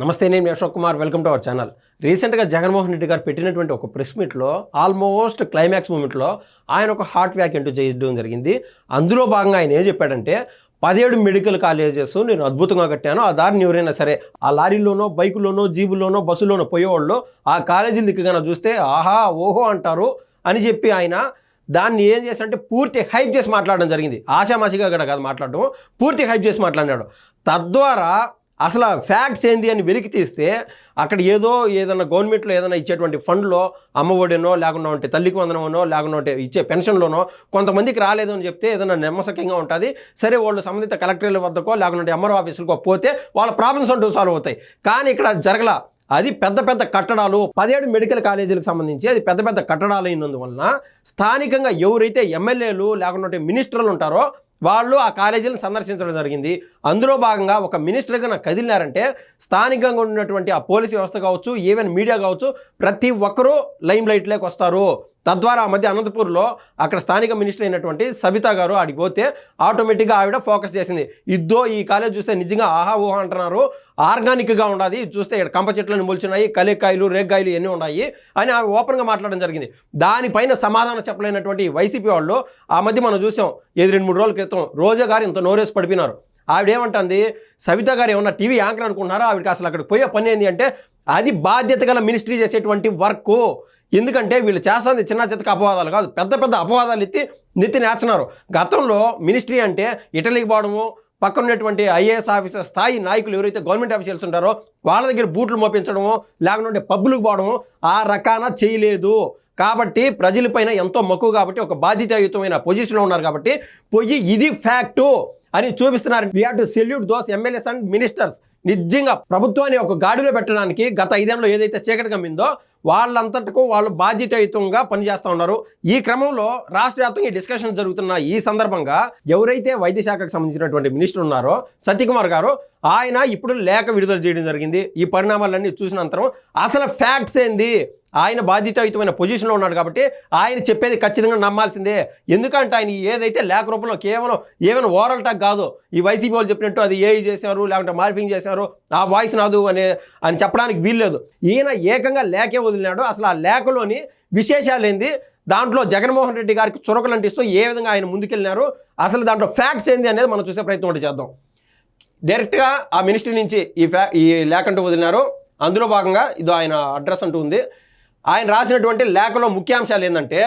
నమస్తే నేను యశోక్ Ashok Kumar. Welcome to our channel. రీసెంట్గా జగన్మోహన్ రెడ్డి గారు పెట్టినటువంటి ఒక ప్రెస్ మీట్లో ఆల్మోస్ట్ క్లైమాక్స్ మూమెంట్లో ఆయన ఒక హార్ట్ వ్యాక్ ఎంటూ చేయడం జరిగింది. అందులో భాగంగా ఆయన ఏం చెప్పాడంటే పదిహేడు మెడికల్ కాలేజెస్ నేను అద్భుతంగా కట్టాను. ఆ దారిని ఎవరైనా సరే ఆ లారీలోనో బైకులోనో జీబుల్లోనో బస్సులోనో పోయేవాళ్ళు ఆ కాలేజీల దిక్కుగా చూస్తే ఆహా ఓహో అంటారు అని చెప్పి ఆయన దాన్ని ఏం చేశారంటే పూర్తి హైప్ చేసి మాట్లాడడం జరిగింది. ఆశామాషిగా కూడా కాదు మాట్లాడడం పూర్తి హైప్ చేసి మాట్లాడినాడు. తద్వారా అసలు ఫ్యాక్ట్స్ ఏంది అని వెలికి తీస్తే అక్కడ ఏదో ఏదైనా గవర్నమెంట్లో ఏదైనా ఇచ్చేటువంటి ఫండ్లో అమ్మఒడినో లేకుండా ఉంటే తల్లికి వందనమనో లేకుండా ఉంటే ఇచ్చే పెన్షన్లోనో కొంతమందికి రాలేదు అని చెప్తే ఏదైనా నమ్మసక్యంగా ఉంటుంది. సరే వాళ్ళు సంబంధిత కలెక్టర్ల వద్దకో లేకుంటే ఎంఆర్ఓ ఆఫీసులకో పోతే వాళ్ళ ప్రాబ్లమ్స్ అంటూ సాల్వ్ అవుతాయి. కానీ ఇక్కడ జరగల. అది పెద్ద పెద్ద కట్టడాలు పదిహేడు మెడికల్ కాలేజీలకు సంబంధించి అది పెద్ద పెద్ద కట్టడాలు అయినందువలన స్థానికంగా ఎవరైతే ఎమ్మెల్యేలు లేకుండా మినిస్టర్లు ఉంటారో వాళ్ళు ఆ కాలేజీలను సందర్శించడం జరిగింది. అందులో భాగంగా ఒక మినిస్టర్గా నాకు కదిలినారంటే స్థానికంగా ఉన్నటువంటి ఆ పోలీస్ వ్యవస్థ కావచ్చు ఈవెన్ మీడియా కావచ్చు ప్రతి ఒక్కరూ లైమ్ లైట్లోకి వస్తారు. తద్వారా ఆ మధ్య అనంతపూర్లో అక్కడ స్థానిక మినిస్టర్ అయినటువంటి సబితా గారు ఆడికి పోతే ఆటోమేటిక్గా ఆవిడ ఫోకస్ చేసింది. ఇద్దో ఈ కాలేజ్ చూస్తే నిజంగా ఆహా ఊహా అంటున్నారు. ఆర్గానిక్గా ఉండాలి. చూస్తే ఇక్కడ కంప చెట్లను మొలిచినాయి కలికాయలు రేగ్గాయలు ఎన్ని ఉన్నాయి అని ఆమె ఓపెన్గా మాట్లాడడం జరిగింది. దానిపైన సమాధానం చెప్పలేనటువంటి వైసీపీ వాళ్ళు ఆ మధ్య మనం చూసాం. ఏది రెండు మూడు రోజుల క్రితం రోజా గారు ఇంత నోరేసి పడిపోయినారు. ఆవిడ ఏమంటుంది సవిత గారు ఏమన్నా టీవీ యాంకర్ అనుకుంటున్నారా? ఆవిడకి అసలు అక్కడికి పోయే పని ఏంటి అంటే అది బాధ్యత గల మినిస్ట్రీ చేసేటువంటి వర్క్. ఎందుకంటే వీళ్ళు చేస్తుంది చిన్న చితక అపవాదాలు కాదు పెద్ద పెద్ద అపవాదాలు ఎత్తి నెత్తి నేర్చున్నారు గతంలో మినిస్ట్రీ అంటే ఇటలీకి పోవడము పక్కన ఉన్నటువంటి ఐఏఎస్ ఆఫీసర్ స్థాయి నాయకులు ఎవరైతే గవర్నమెంట్ ఆఫీసర్స్ ఉంటారో వాళ్ళ దగ్గర బూట్లు మోపించడము లేకుంటే పబ్బులకు పోవడము ఆ రకాన చేయలేదు. కాబట్టి ప్రజలపైన ఎంతో మక్కువ కాబట్టి ఒక బాధ్యతాయుతమైన పొజిషన్లో ఉన్నారు కాబట్టి పొయ్యి ఇది ఫ్యాక్టు. అని చూపిస్తున్నారు. We have to salute those MLAs and ministers నిజంగా ప్రభుత్వాన్ని ఒక గాడిలో పెట్టడానికి గత ఐదేళ్ళలో ఏదైతే చీకటి కమ్మిందో వాళ్ళంతటకు వాళ్ళు బాధ్యతాయుతంగా పనిచేస్తూ ఉన్నారు. ఈ క్రమంలో రాష్ట్ర వ్యాప్తంగా డిస్కషన్ జరుగుతున్న ఈ సందర్భంగా ఎవరైతే వైద్య శాఖకు సంబంధించినటువంటి మినిస్టర్ ఉన్నారో సత్యకుమార్ గారు ఆయన ఇప్పుడు లేఖ విడుదల చేయడం జరిగింది. ఈ పరిణామాలన్నీ చూసినంతరం అసలు ఫ్యాక్ట్స్ ఏంది? ఆయన బాధ్యతాయుతమైన పొజిషన్లో ఉన్నాడు కాబట్టి ఆయన చెప్పేది ఖచ్చితంగా నమ్మాల్సిందే. ఎందుకంటే ఆయన ఏదైతే లేఖ రూపంలో కేవలం ఏమైనా ఓరల్ టాక్ కాదు ఈ వైసీపీ వాళ్ళు చెప్పినట్టు అది ఏఐ చేశారు లేకుంటే మార్ఫింగ్ చేశారు ఆ వాయిస్ నాదు అనే అని చెప్పడానికి వీల్లేదు. ఈయన ఏకంగా లేఖే వదిలినాడు. అసలు ఆ లేఖలోని విశేషాలు ఏంది? దాంట్లో జగన్మోహన్ రెడ్డి గారికి చురకలు అంటిస్తూ ఏ విధంగా ఆయన ముందుకెళ్ళినారు? అసలు దాంట్లో ఫ్యాక్ట్స్ ఏంది అనేది మనం చూసే ప్రయత్నం ఒకటి చేద్దాం. డైరెక్ట్గా ఆ మినిస్ట్రీ నుంచి ఈ ఫ్యా ఈ లేఖ అంటూ వదిలినారు. అందులో భాగంగా ఇది ఆయన అడ్రస్ అంటూ ఉంది. ఆయన రాసినటువంటి లేఖలో ముఖ్యాంశాలు ఏంటంటే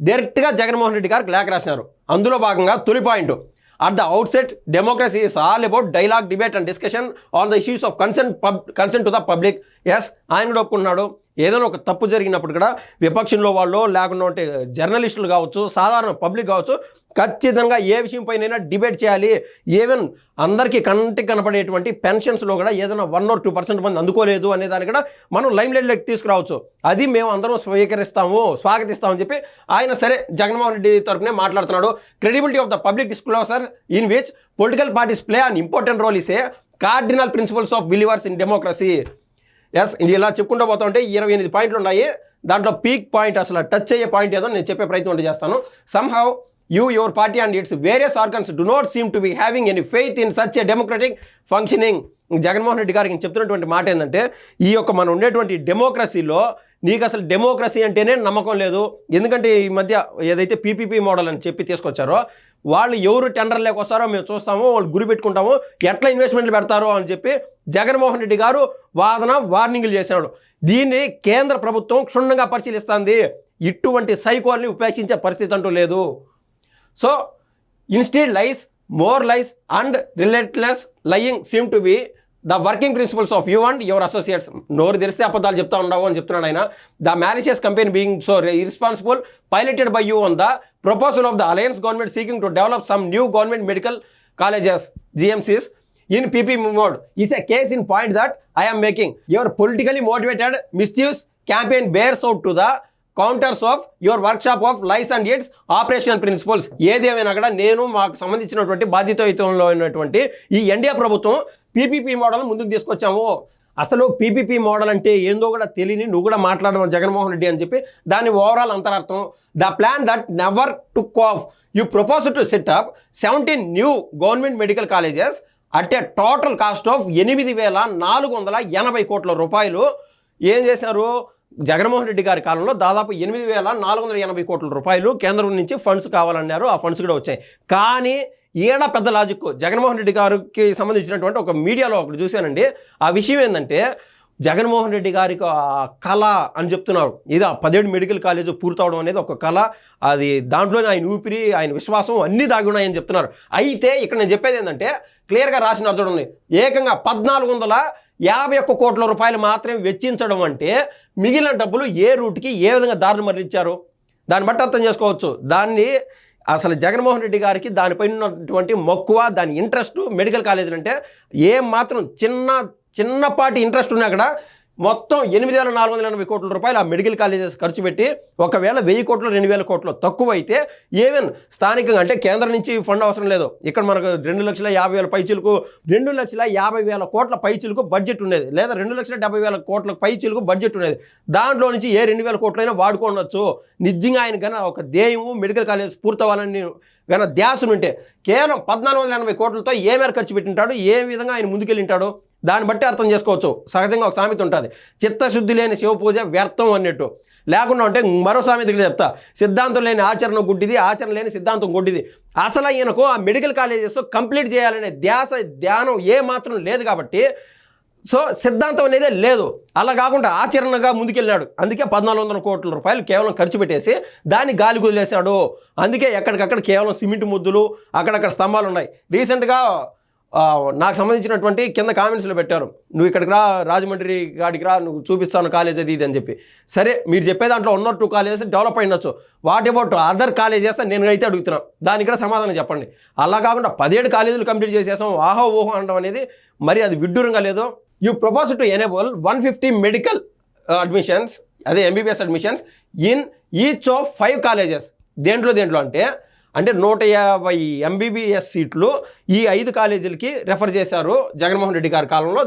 డైరెక్ట్గా జగన్మోహన్ రెడ్డి గారికి లేఖ రాసినారు. అందులో భాగంగా తొలి point at the outset democracy is all about dialogue debate and discussion on the issues of concern pub concern to the public yes ఆయన కూడా ఒప్పుకున్నాడు. ఏదైనా ఒక తప్పు జరిగినప్పుడు కూడా విపక్షంలో వాళ్ళు లేకుండా ఉంటే uh, జర్నలిస్టులు కావచ్చు సాధారణ పబ్లిక్ కావచ్చు ఖచ్చితంగా ఏ విషయంపైనైనా డిబేట్ చేయాలి. ఈవెన్ అందరికీ కంటికి కనపడేటువంటి పెన్షన్స్లో కూడా ఏదైనా వన్ ఆర్ టూ పర్సెంట్ మంది అందుకోలేదు అనే దాన్ని కూడా మనం లైమ్ లైట్లోకి తీసుకురావచ్చు. అది మేము అందరం స్వీకరిస్తాము స్వాగతిస్తామని చెప్పి ఆయన సరే జగన్మోహన్ రెడ్డి తరఫునే మాట్లాడుతున్నాడు. Credibility of the public disclosure in which political parties play an important role is a cardinal principles of believers in democracy yes ఇలా చెప్పుకుంటూ పోతా ఉంటే ఇరవై ఎనిమిది పాయింట్లు ఉన్నాయి. దాంట్లో పీక్ పాయింట్ అసలు టచ్ అయ్యే పాయింట్ ఏదో నేను చెప్పే ప్రయత్నం ఒకటి చేస్తాను. Somehow you your party and its various organs do not seem to be having any faith in such a democratic functioning Jaganmohan Reddy గారికి చెప్తున్నటువంటి మాట ఏంటంటే ఈ యొక్క మనం ఉండేటువంటి డెమోక్రసీలో నీకు అసలు డెమోక్రసీ అంటేనే నమ్మకం లేదు. ఎందుకంటే ఈ మధ్య ఏదైతే పీపీపీ మోడల్ అని చెప్పి తీసుకొచ్చారో వాళ్ళు ఎవరు టెండర్ లేకొస్తారో మేము చూస్తాము వాళ్ళు గురి పెట్టుకుంటాము ఎట్లా ఇన్వెస్ట్మెంట్లు పెడతారో అని చెప్పి జగన్మోహన్ రెడ్డి గారు వాదన వార్నింగ్లు చేశాడు. దీన్ని కేంద్ర ప్రభుత్వం క్షుణ్ణంగా పరిశీలిస్తుంది. ఇటువంటి సైకోల్ని ఉపేక్షించే పరిస్థితి అంటూ లేదు. So instead lies more lies and relentless lying seem to be the working principles of you and your associates నోరు తెరిస్తే అబద్ధాలు చెప్తా ఉండవు అని చెప్తున్నాడు ఆయన. The Mauritius company being so irresponsible piloted by you on the proposal of the alliance government seeking to develop some new government medical colleges GMCs in PP mode. Is a case in point that I am making. Your politically motivated misuse campaign bears out to the contours of your workshop of lies and its operational principles ఏదేమైనా కూడా నేను మాకు సంబంధించినటువంటి బాధ్యతయుతంలో ఉన్నటువంటి ఈ NDA ప్రభుత్వం PPP model ముందుకు తీసుకొచ్చాము. అసలు పీపీపీ మోడల్ అంటే ఏందో కూడా తెలియని నువ్వు కూడా మాట్లాడడం జగన్మోహన్ రెడ్డి అని చెప్పి దాని ఓవరాల్ అంతరార్థం. The plan that never took off you propose to set up seventeen new government medical colleges అంటే టోటల్ కాస్ట్ ఆఫ్ ఎనిమిది వేల నాలుగు వందల ఎనభై కోట్ల రూపాయలు. ఏం చేశారు? జగన్మోహన్ రెడ్డి గారి కాలంలో దాదాపు ఎనిమిది వేల నాలుగు వందల ఎనభై కోట్ల రూపాయలు కేంద్రం నుంచి ఫండ్స్ కావాలన్నారు. ఆ ఫండ్స్ కూడా వచ్చాయి. కానీ ఈడ పెద్ద లాజిక్ జగన్మోహన్ రెడ్డి గారికి సంబంధించినటువంటి ఒక మీడియాలో ఒకటి చూశానండి. ఆ విషయం ఏంటంటే జగన్మోహన్ రెడ్డి గారికి కళ అని చెప్తున్నారు ఇది ఆ పదిహేడు మెడికల్ కాలేజ్ పూర్తవడం అనేది ఒక కళ. అది దాంట్లోనే ఆయన ఊపిరి ఆయన విశ్వాసం అన్నీ దాగి ఉన్నాయని చెప్తున్నారు. అయితే ఇక్కడ నేను చెప్పేది ఏంటంటే క్లియర్గా రాసినారు చూడండి. ఏకంగా పద్నాలుగు వందల యాభై ఒక్క కోట్ల రూపాయలు మాత్రమే వెచ్చించడం అంటే మిగిలిన డబ్బులు ఏ రూట్కి ఏ విధంగా దారులు మరలిచ్చారు? దాన్ని బట్టి అర్థం చేసుకోవచ్చు. దాన్ని అసలు జగన్మోహన్ రెడ్డి గారికి దానిపైన ఉన్నటువంటి మక్కువ దాని ఇంట్రెస్ట్ మెడికల్ కాలేజీలు అంటే ఏం మాత్రం చిన్న చిన్నపాటి ఇంట్రెస్ట్ ఉన్నా కూడా మొత్తం ఎనిమిది వేల నాలుగు వందల ఎనభై కోట్ల రూపాయలు ఆ మెడికల్ కాలేజెస్ ఖర్చు పెట్టి ఒకవేళ వెయ్యి కోట్లు రెండు వేల కోట్లు తక్కువ అయితే ఈవెన్ స్థానికంగా అంటే కేంద్రం నుంచి ఫండ్ అవసరం లేదు. ఇక్కడ మనకు రెండు లక్షల యాభై వేల పైచీలకు రెండు లక్షల యాభై వేల కోట్ల పైచీలకు బడ్జెట్ ఉండేది. లేదా రెండు లక్షల డెబ్బై వేల కోట్ల పైచీలకు బడ్జెట్ ఉండేది. దాంట్లో నుంచి ఏ రెండు వేల కోట్లైనా వాడుకోవచ్చు. నిజంగా ఆయన కన్నా ఒక ధ్యేయము మెడికల్ కాలేజ్ పూర్తవ్వాలని గన ధ్యాసను ఉంటే కేవలం పద్నాలుగు వందల ఎనభై కోట్లతో ఏ మేర ఖర్చు పెట్టింటాడు? ఏ విధంగా ఆయన ముందుకెళ్ళింటాడు? దాన్ని బట్టి అర్థం చేసుకోవచ్చు. సహజంగా ఒక సామెత ఉంటుంది. చిత్తశుద్ధి లేని శివ పూజ వ్యర్థం అన్నట్టు. లేకుండా ఉంటే మరో సామెత ఇక్కడ చెప్తా. సిద్ధాంతం లేని ఆచరణ గుడ్డిది ఆచరణ లేని సిద్ధాంతం గుడ్డిది. అసలు ఈయనకు ఆ మెడికల్ కాలేజెస్ కంప్లీట్ చేయాలనే ధ్యాస ధ్యానం ఏ మాత్రం లేదు కాబట్టి సో సిద్ధాంతం అనేదే లేదు. అలా కాకుండా ఆచరణగా ముందుకెళ్ళాడు. అందుకే పద్నాలుగు వందల కోట్ల రూపాయలు కేవలం ఖర్చు పెట్టేసి దాన్ని గాలి కుదిలేశాడు. అందుకే ఎక్కడికక్కడ కేవలం సిమెంట్ ముద్దులు అక్కడక్కడ స్తంభాలు ఉన్నాయి రీసెంట్గా నాకు సంబంధించినటువంటి కింద కామెంట్స్లో పెట్టారు. నువ్వు ఇక్కడికి రా రాజమండ్రి గాడికి రా నువ్వు చూపిస్తాను కాలేజ్ అది ఇది అని చెప్పి. సరే మీరు చెప్పే దాంట్లో ఉన్న ఆర్ టూ కాలేజెస్ డెవలప్ అయినచ్చు వాట్ అబౌట్ అదర్ కాలేజెస్ నేను అయితే అడుగుతున్నా. దానికి కూడా సమాధానం చెప్పండి. అలా కాకుండా పదిహేడు కాలేజీలు కంప్లీట్ చేసేసాం. ఆహో ఊహ అనడం అనేది మరి అది విడ్డూరంగా లేదు. You propose to enable one fifty medical admissions అదే MBBS admissions in each of five colleges దేంట్లో దేంట్లో అంటే అంటే నూట యాభై ఎంబీబీఎస్ సీట్లు ఈ ఐదు కాలేజీలకి రెఫర్ చేశారు జగన్మోహన్ రెడ్డి గారి కాలంలో.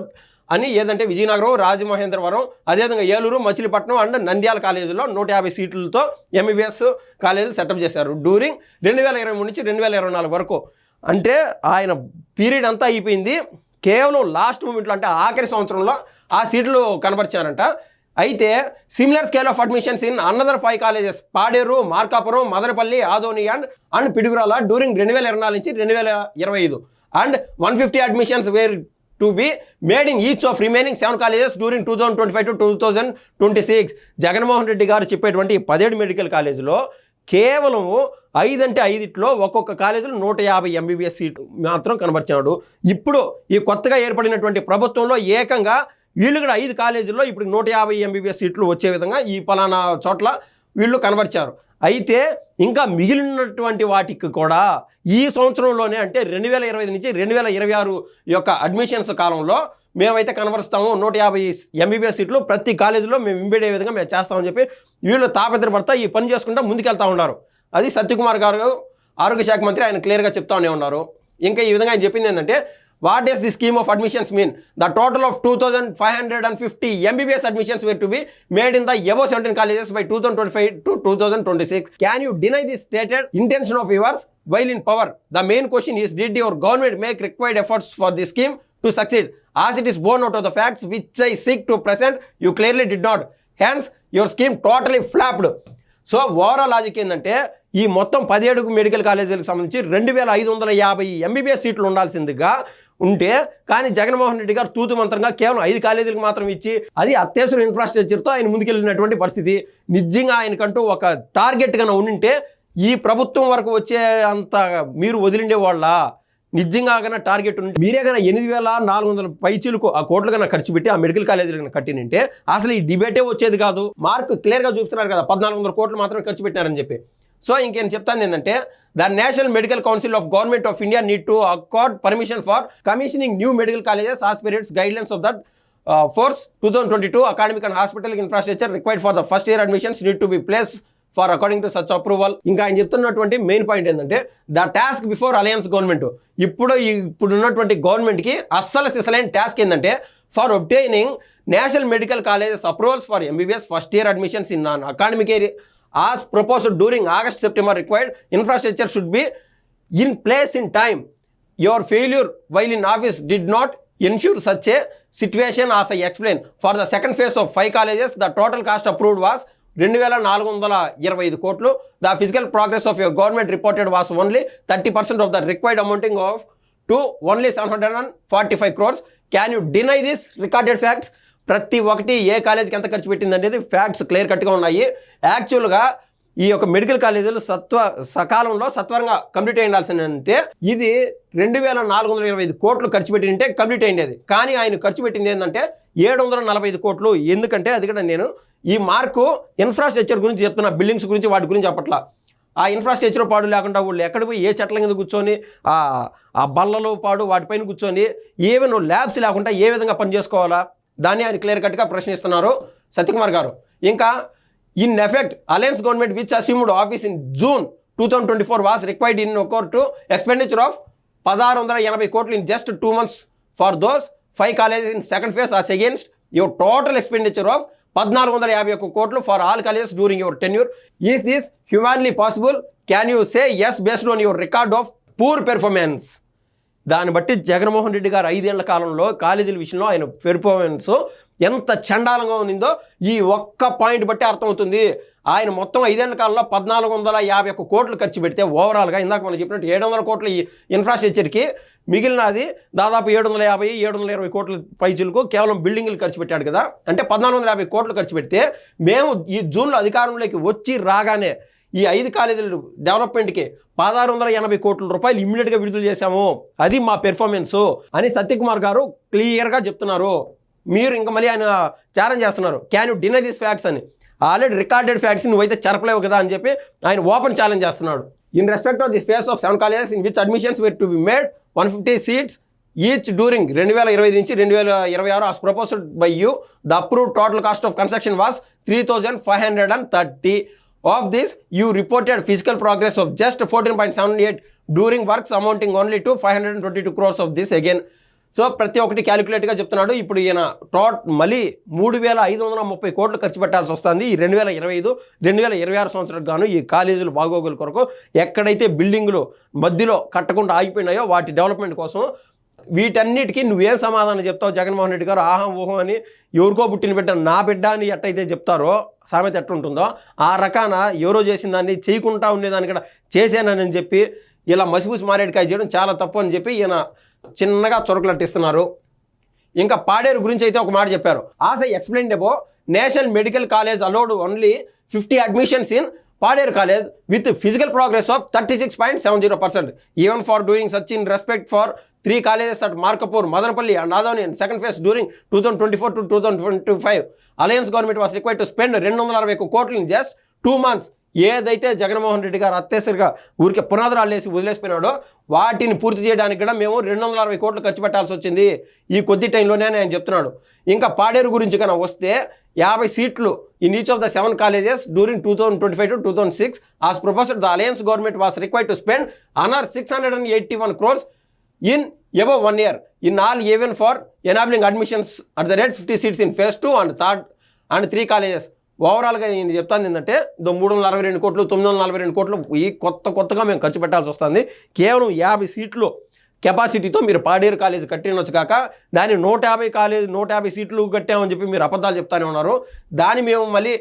అని ఏదంటే విజయనగరం రాజమహేంద్రవరం అదేవిధంగా ఏలూరు మచిలీపట్నం అండ్ నంద్యాల కాలేజీలో నూట యాభై సీట్లతో ఎంబీబీఎస్ కాలేజీలు సెటప్ చేశారు. డ్యూరింగ్ రెండు వేల ఇరవై మూడు నుంచి రెండు వేల ఇరవై నాలుగు వరకు. అంటే ఆయన పీరియడ్ అంతా అయిపోయింది. కేవలం లాస్ట్ మూమెంట్లో అంటే ఆఖరి సంవత్సరంలో ఆ సీట్లు కనబరిచారంట. అయితే similar scale of admissions in another five colleges Paderu Markapuram Madanapalle Adoni and and Piduguralla during రెండు వేల ఇరవై నాలుగు నుంచి రెండు వేల ఇరవై ఐదు and one fifty admissions were to be made in each of remaining seven colleges during two thousand twenty five to two thousand twenty six Jaganmohan Reddy గారు చెప్పేటువంటి పదిహేడు మెడికల్ కాలేజీలో కేవలం ఐదంటే ఐదిట్లో ఒక్కొక్క కాలేజీలో నూట యాభై ఎంబీబీఎస్ సీట్లు మాత్రం కనబరిచాడు ఇప్పుడు ఈ కొత్తగా ఏర్పడినటువంటి ప్రభుత్వంలో ఏకంగా వీళ్ళు కూడా ఐదు కాలేజీల్లో ఇప్పుడు నూట యాభై ఎంబీబీఎస్ సీట్లు వచ్చే విధంగా ఈ పలానా చోట్ల వీళ్ళు కనబరిచారు అయితే ఇంకా మిగిలినటువంటి వాటికి కూడా ఈ సంవత్సరంలోనే అంటే రెండు వేల ఇరవై ఐదు నుంచి రెండు వేల ఇరవై ఆరు యొక్క అడ్మిషన్స్ కాలంలో మేమైతే కనబరుస్తాము నూట యాభై ఎంబీబీఎస్ సీట్లు ప్రతి కాలేజీలో మేము ఇంబేడే విధంగా మేము చేస్తామని చెప్పి వీళ్ళు తాపత్రపడతా ఈ పని చేసుకుంటా ముందుకెళ్తా ఉన్నారు. అది సత్యకుమార్ గారు ఆరోగ్య శాఖ మంత్రి ఆయన క్లియర్గా చెప్తానే ఉన్నారు. ఇంకా ఈ విధంగా ఆయన చెప్పింది ఏంటంటే what is the scheme of admissions mean the total of two thousand five hundred and fifty MBBS admissions were to be made in the above seventeen colleges by two thousand twenty five to two thousand twenty six can you deny the stated intention of yours while in power the main question is did your government make required efforts for the scheme to succeed as it is borne out of the facts which I seek to present you clearly did not hence your scheme totally flopped so overall logic ఏంటంటే ఈ మొత్తం పదిహేడు medical కాలేజీలకు సంబంధించి రెండు వేల ఐదు వందల యాభై ఎంబీబీఎస్ సీట్లు ఉండాల్సిందిగా ఉంటే కానీ జగన్మోహన్ రెడ్డి గారు తూతు మంత్రంగా కేవలం ఐదు కాలేజీలకు మాత్రం ఇచ్చి అది అత్యవసర ఇన్ఫ్రాస్ట్రక్చర్తో ఆయన ముందుకెళ్ళినటువంటి పరిస్థితి. నిజంగా ఆయనకంటూ ఒక టార్గెట్ కన్నా ఉండింటే ఈ ప్రభుత్వం వరకు వచ్చే అంత మీరు వదిలిండే వాళ్ళ నిజంగా కన్నా టార్గెట్ ఉంటే మీరే కన్నా ఎనిమిది వేల నాలుగు వందల పైచీలకు ఆ కోట్లు కన్నా ఖర్చు పెట్టి ఆ మెడికల్ కాలేజీలు కన్నా కట్టినంటే అసలు ఈ డిబేటే వచ్చేది కాదు. మార్క్ క్లియర్గా చూపుతున్నారు కదా పద్నాలుగు వందల కోట్లు మాత్రమే ఖర్చు పెట్టినారని చెప్పి. సో ఇంకేం చెప్తాను ఏంటంటే the national medical council of government of India need to accord permission for commissioning new medical colleges as per its guidelines of that force two thousand twenty two academic and hospital infrastructure required for the first year admissions need to be place for according to such approval ఇంకా ఆయన చెప్తున్నటువంటి main point ఏంటంటే the task before alliance government ఇప్పుడు ఇప్పుడు ఉన్నటువంటి గవర్నమెంట్కి అస్సలు సిసలైన టాస్క్ ఏంటంటే for obtaining national medical colleges approvals for MBBS first year admissions in non academic area as proposed during August September required infrastructure should be in place in time your failure while in office did not ensure such a situation as I explain for the second phase of five colleges the total cost approved was రెండు వేల నాలుగు వందల ఇరవై ఐదు కోట్లు the physical progress of your government reported was only thirty percent of the required amounting of to only seven hundred and forty five crores can you deny this recorded facts ప్రతి ఒక్కటి ఏ కాలేజీకి ఎంత ఖర్చు పెట్టింది అనేది ఫ్యాక్ట్స్ క్లియర్ కట్గా ఉన్నాయి. యాక్చువల్గా ఈ యొక్క మెడికల్ కాలేజీలు సత్వ సకాలంలో సత్వరంగా కంప్లీట్ అయి అంటే ఇది రెండు వేల నాలుగు వందల ఇరవై ఐదు కోట్లు ఖర్చు పెట్టి ఉంటే కంప్లీట్ అయ్యేది కానీ ఆయన ఖర్చు పెట్టింది ఏంటంటే ఏడు వందల నలభై ఐదు కోట్లు. ఎందుకంటే అది కూడా నేను ఈ మార్కు ఇన్ఫ్రాస్ట్రక్చర్ గురించి చెప్తున్నా బిల్డింగ్స్ గురించి వాటి గురించి చెప్పట్లా ఆ ఇన్ఫ్రాస్ట్రక్చర్ పాడు లేకుండా వాళ్ళు ఎక్కడ పోయి ఏ చెట్ల కింద కూర్చొని ఆ బల్లలు పాడు వాటిపైన కూర్చొని ఏవైనా ల్యాబ్స్ లేకుండా ఏ విధంగా పని చేసుకోవాలా? దాన్ని ఆయన క్లియర్ కట్గా ప్రశ్నిస్తున్నారు సత్యకుమార్ గారు. ఇంకా in effect alliance government which assumed office in June two thousand twenty four was required in incur to expenditure of పదహారు వందల ఎనభై కోట్లు in just two months for those five colleges in second phase as against your total expenditure of పద్నాలుగు వందల యాభై ఒక్క కోట్లు for all colleges during your tenure is this humanly possible can you say yes based on your record of poor performance దాన్ని బట్టి జగన్మోహన్ రెడ్డి గారు ఐదేళ్ళ కాలంలో కాలేజీల విషయంలో ఆయన పెర్ఫార్మెన్స్ ఎంత చండాలంగా ఉన్నిందో ఈ ఒక్క పాయింట్ బట్టి అర్థమవుతుంది. ఆయన మొత్తం ఐదేళ్ళ కాలంలో పద్నాలుగు వందల యాభై ఒక్క కోట్లు ఖర్చు పెడితే ఓవరాల్గా ఇందాక మనం చెప్పినట్టు ఏడు వందల కోట్ల ఈ ఇన్ఫ్రాస్ట్రక్చర్కి మిగిలినది దాదాపు ఏడు వందల యాభై ఏడు వందల ఇరవై కోట్ల పైచులకు కేవలం బిల్డింగ్లు ఖర్చు పెట్టాడు కదా. అంటే పద్నాలుగు వందల యాభై కోట్లు ఖర్చు పెడితే మేము ఈ జూన్లో అధికారంలోకి వచ్చి రాగానే ఈ ఐదు కాలేజీల డెవలప్మెంట్కి పదహారు వందల ఎనభై కోట్ల రూపాయలు ఇమ్మీడియట్గా విడుదల చేశాము. అది మా పెర్ఫార్మెన్స్ అని సత్యకుమార్ గారు క్లియర్గా చెప్తున్నారు. మీరు ఇంకా మళ్ళీ ఆయన ఛాలెంజ్ చేస్తున్నారు. Can you deny these facts అని. ఆల్రెడీ రికార్డెడ్ ఫ్యాక్ట్స్ నువ్వైతే చెరపలేవు కదా అని చెప్పి ఆయన ఓపెన్ ఛాలెంజ్ చేస్తున్నాడు. In respect of the space of seven colleges in which admissions were to be made one fifty seats each during రెండు వేల ఇరవై నుంచి రెండు వేల ఇరవై ఆరు as proposed by you the approve total cost of construction was three thousand five hundred and thirty of this you reported physical progress of just fourteen point seven eight during works amounting only to five hundred and twenty two crores of this again so ప్రతి ఒక్కటి క్యాలిక్యులేట్గా చెప్తున్నాడు. ఇప్పుడు ఈయన టోట్ మళ్ళీ మూడు వేల ఐదు వందల ముప్పై కోట్లు ఖర్చు పెట్టాల్సి వస్తుంది. ఈ రెండు వేల ఇరవై ఐదు రెండు వేల ఇరవై ఆరు సంవత్సరాలకు గాను ఈ కాలేజీలు బాగోగుల కొరకు ఎక్కడైతే బిల్డింగులు మధ్యలో కట్టకుండా ఆగిపోయినాయో వాటి డెవలప్మెంట్ కోసం వీటన్నిటికీ నువ్వేం సమాధానం చెప్తావు? జగన్మోహన్ రెడ్డి గారు ఆహం ఊహం అని ఎవరికో పుట్టిన బిడ్డ నా బిడ్డ అని ఎట్టయితే చెప్తారో సామెత ఎట్టుంటుందో ఆ రకాన ఎవరో చేసిన దాన్ని చేయకుండా ఉండేదాన్ని కూడా చేశానని చెప్పి ఇలా మసిపూసి మారేడుకాయ చేయడం చాలా తప్పు అని చెప్పి ఈయన చిన్నగా చొరకలట్టిస్తున్నారు ఇంకా పాడేరు గురించి అయితే ఒక మాట చెప్పారు. As I explain above national medical college allowed only fifty admissions in Paderu college with physical progress of thirty six point seven zero percent. Even for doing such in respect for three colleges at Markapur Madanapalle and Adoni and second phase during two thousand twenty four to two thousand twenty five. Alliance government was require to spend రెండు వందల అరవై ఒక్క కోట్లు just two months ఏదైతే జగన్మోహన్ రెడ్డి గారు అత్యసరిగా ఊరికే పునాదురాలు వేసి వదిలేసిపోయినాడో వాటిని పూర్తి చేయడానికి కూడా మేము రెండు వందల అరవై కోట్లు ఖర్చు పెట్టాల్సి వచ్చింది. ఈ కొద్ది టైంలోనే ఆయన చెప్తున్నాడు. ఇంకా పాడేరు గురించి కన్నా వస్తే యాభై సీట్లు in each of the seven colleges during two thousand twenty five to two thousand six as professor the alliance government was require to spend another six hundred and eighty one crores in about one year in all even for enabling admissions at the rate fifty seats in phase two and third and three colleges ఓవరాల్గా నేను చెప్తాను ఏంటంటే మూడు వందల అరవై రెండు కోట్లు తొమ్మిది వందల నలభై రెండు కోట్లు ఈ కొత్త కొత్తగా మేము ఖర్చు పెట్టాల్సి వస్తుంది. కేవలం యాభై సీట్లు కెపాసిటీతో మీరు పాడేరు కాలేజ్ కట్టినొచ్చు కాక దాన్ని నూట యాభై కాలేజ్ నూట యాభై సీట్లు కట్టామని చెప్పి మీరు అబద్ధాలు చెప్తానే ఉన్నారు. దాన్ని మేము మళ్ళీ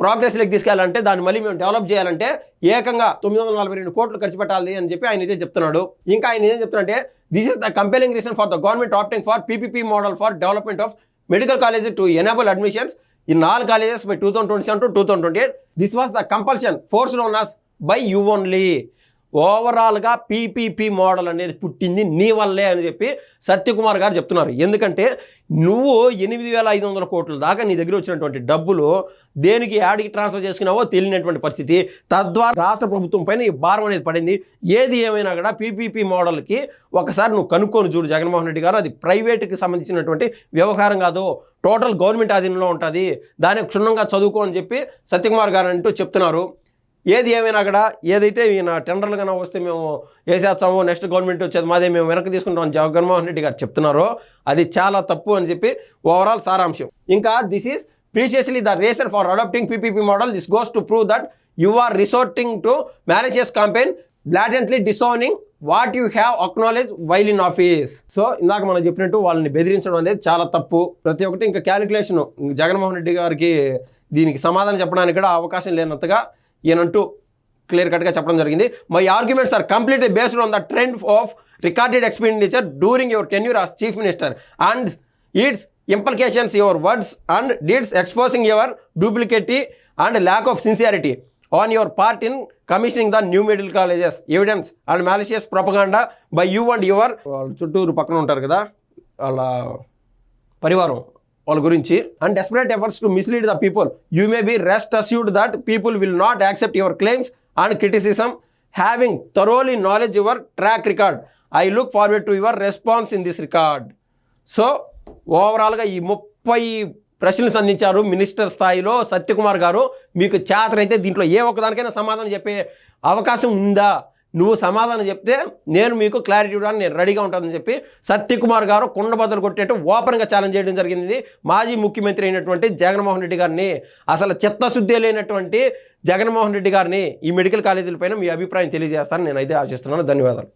ప్రోగ్రెస్లోకి తీసుకెళ్ళాలంటే దాన్ని మళ్ళీ మేము డెవలప్ చేయాలంటే ఏకంగా తొమ్మిది వందల నలభై రెండు కోట్లు ఖర్చు పెట్టాలి అని చెప్పి ఆయన ఇదే చెప్తున్నాడు. ఇంకా ఆయన ఏం చెప్తున్నాడంటే this is the compelling reason for the government opting for PPP model for development of medical college to enable admissions in all colleges by two thousand twenty seven to two thousand twenty eight this was the compulsion force on us by you only ఓవరాల్గా PPP model అనేది పుట్టింది నీ వల్లే అని చెప్పి సత్యకుమార్ గారు చెప్తున్నారు. ఎందుకంటే నువ్వు ఎనిమిది వేల ఐదు వందల కోట్ల దాకా నీ దగ్గర వచ్చినటువంటి డబ్బులు దేనికి యాడికి ట్రాన్స్ఫర్ చేసుకున్నావో తెలియనటువంటి పరిస్థితి. తద్వారా రాష్ట్ర ప్రభుత్వం పైన ఈ భారం అనేది పడింది. ఏది ఏమైనా కూడా పీపీపీ మోడల్కి ఒకసారి నువ్వు కనుక్కొని చూడు జగన్మోహన్ రెడ్డి గారు. అది ప్రైవేట్కి సంబంధించినటువంటి వ్యవహారం కాదు. టోటల్ గవర్నమెంట్ ఆధీనంలో ఉంటుంది. దానికి క్షుణ్ణంగా చదువుకో అని చెప్పి సత్యకుమార్ గారు అంటూ చెప్తున్నారు. ఏది ఏమైనా అక్కడ ఏదైతే ఈయన టెండర్లు కన్నా వస్తే మేము వేసేస్తాము నెక్స్ట్ గవర్నమెంట్ వచ్చేది మాదే మేము వెనక్కి తీసుకుంటాం అని జగన్మోహన్ రెడ్డి గారు చెప్తున్నారో. అది చాలా తప్పు అని చెప్పి ఓవరాల్ సారాంశం. ఇంకా this is precisely the reason for adopting PPP model this goes to prove that you are resorting to marriages campaign blatantly disowning what you have acknowledge while in office so ఇందాక మనం చెప్పినట్టు వాళ్ళని బెదిరించడం అనేది చాలా తప్పు. ప్రతి ఒక్కటి ఇంకా క్యాలిక్యులేషన్ జగన్మోహన్ రెడ్డి గారికి దీనికి సమాధానం చెప్పడానికి కూడా అవకాశం లేనంతగా ఈయనంటూ క్లియర్ కట్గా చెప్పడం జరిగింది. My arguments are completely based on the trend of recorded expenditure during your tenure as chief minister and its implications your words and deeds exposing your duplicity and lack of sincerity on your part in commissioning the new medical colleges evidence and malicious propaganda by you and your చుట్టూరు పక్కన ఉంటారు కదా వాళ్ళ పరివారం. వాళ్ళ గురించి. And desperate efforts to mislead the people you may be rest assured that people will not accept your claims and criticism having thoroughly knowledge your track record I look forward to your response in this record so ఓవరాల్గా ఈ ముప్పై ప్రశ్నలు సంధించారు minister స్థాయిలో సత్యకుమార్ గారు. మీకు చేతనైతే దీంట్లో ఏ ఒక్కదానికైనా సమాధానం చెప్పే అవకాశం ఉందా? నువ్వు సమాధానం చెప్తే నేను మీకు క్లారిటీ ఇవ్వడానికి నేను రెడీగా ఉంటానని చెప్పి సత్యకుమార్ గారు కుండ కొట్టేట్టు ఓపెన్గా ఛాలెంజ్ చేయడం జరిగింది. మాజీ ముఖ్యమంత్రి అయినటువంటి జగన్మోహన్ రెడ్డి గారిని అసలు చిత్తశుద్ధి లేనటువంటి జగన్మోహన్ రెడ్డి గారిని ఈ మెడికల్ కాలేజీల పైన మీ అభిప్రాయం తెలియజేస్తారని నేనైతే ఆశిస్తున్నాను. ధన్యవాదాలు.